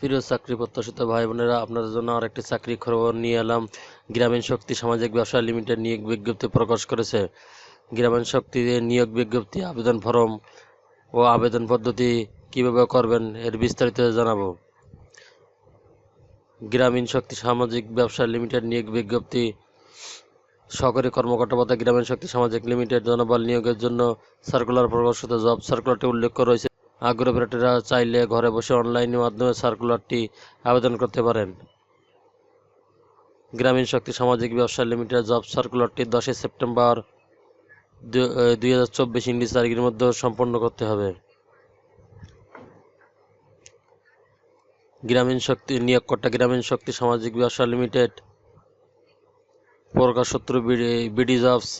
প্রিয় চাকরি প্রত্যাশিত ভাই বোনেরা, আপনাদের জন্য আর একটি চাকরি খবর নিয়ে এলাম। গ্রামীণ শক্তি সামাজিক ব্যবসা লিমিটেড নিয়োগ বিজ্ঞপ্তি প্রকাশ করেছে। গ্রামীণ শক্তি নিয়োগ বিজ্ঞপ্তি, আবেদন ফরম ও আবেদন পদ্ধতি কীভাবে করবেন এর বিস্তারিত জানাব। গ্রামীণ শক্তি সামাজিক ব্যবসা লিমিটেড নিয়োগ বিজ্ঞপ্তি, সহকারী কর্মকর্তা পদে গ্রামীণ শক্তি সামাজিক লিমিটেড জনবল নিয়োগের জন্য সার্কুলার প্রকাশিত জব সার্কুলারটি উল্লেখ রয়েছে আগ্রহী প্রার্থীরা চাইলে ঘরে বসে অনলাইনের মাধ্যমে সার্কুলারটি আবেদন করতে পারেন। গ্রামীণ শক্তি সামাজিক ব্যবসা লিমিটেড জব সার্কুলারটি দশই সেপ্টেম্বর দুই হাজার চব্বিশ ইংরেজি তারিখের মধ্যে সম্পন্ন করতে হবে। গ্রামীণ শক্তি, নিয়োগকর্তা গ্রামীণ শক্তি সামাজিক ব্যবসা লিমিটেড প্রকাশ সত্র বিডি জবস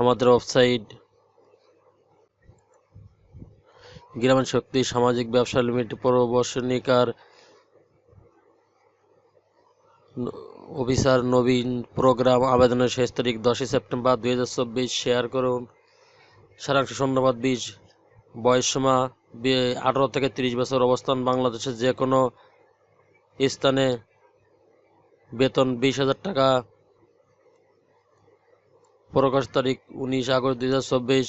আমাদের ওয়েবসাইট গ্রামীণ শক্তি, সামাজিক ব্যবসা লিমিটেড প্রবর্শনিকার অফিসার নবীন প্রোগ্রাম, আবেদনের শেষ তারিখ দশই সেপ্টেম্বর দুই হাজার চব্বিশ। শেয়ার করুন। সারাংশ শূন্যবাদ বিশ বয়সসীমা আঠারো থেকে তিরিশ বছর অবস্থান বাংলাদেশের যে কোনো স্থানে বেতন বিশ হাজার টাকা। প্রকাশ তারিখ উনিশ আগস্ট দুই হাজার চব্বিশ হাজার চব্বিশ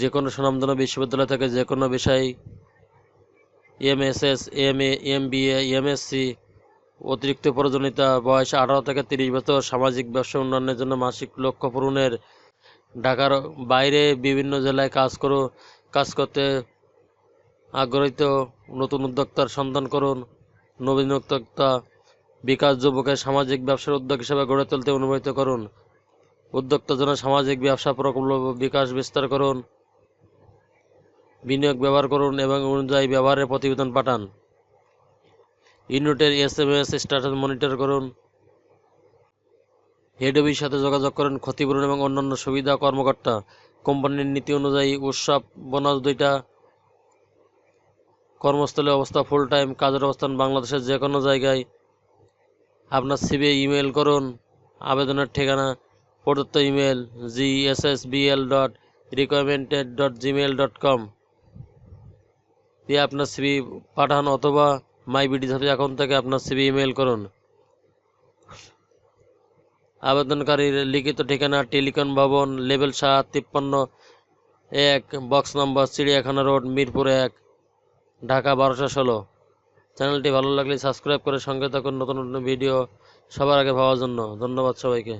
যে কোনো সুনামধন্য বিশ্ববিদ্যালয় থেকে যে কোনো বিষয় MSS M A M B A MSc অতিরিক্ত প্রয়োজনীয়তা, বয়স আঠারো থেকে তিরিশ বছর, সামাজিক ব্যবসা উন্নয়নের জন্য মাসিক লক্ষ্য পূরণের, ঢাকার বাইরে বিভিন্ন জেলায় কাজ করো, কাজ করতে আগ্রহিত, নতুন উদ্যোক্তার সন্ধান করুন, নবীন উদ্যোক্তা, বিকাশ যুবকের সামাজিক ব্যবসার উদ্যোগ হিসেবে গড়ে তুলতে অনুপ্রাণিত করুন উদ্যোক্তার জন্য সামাজিক ব্যবসা প্রকল্প বিকাশ বিস্তার করুন। বিনিয়োগ ব্যবহার করুন এবং অনুযায়ী ব্যবহারের প্রতিবেদন পাঠান। ইউনিটের S M S status monitor করুন। হেড সাথে যোগাযোগ করেন, ক্ষতিপূরণ এবং অন্যান্য সুবিধা কর্মকর্তা। কোম্পানির নীতি অনুযায়ী উৎসব বোনাস দুইটা কর্মস্থলে অবস্থা ফুল টাইম কাজের অবস্থান বাংলাদেশের যে কোনো জায়গায়। আপনার সিবি ইমেল করুন, আবেদনের ঠিকানা, প্রদত্ত email G S S BL dot recommended dot Gmail dot com দিয়ে আপনার সিবি পাঠান অথবা মাই বিডি সাথে অ্যাকাউন্ট থেকে আপনার সিবি ইমেল করুন। আবেদনকারীর লিখিত ঠিকানা, টেলিকন ভবন, লেভেল সাত, তিপ্পান্ন, এক, বক্স নম্বর, চিড়িয়াখানা রোড, মিরপুর এক, ঢাকা বারোশো ষোলো। চ্যানেলটি ভালো লাগলে সাবস্ক্রাইব করে সঙ্গে থাকুন নতুন নতুন ভিডিও সবার আগে পাওয়ার জন্য। ধন্যবাদ সবাইকে।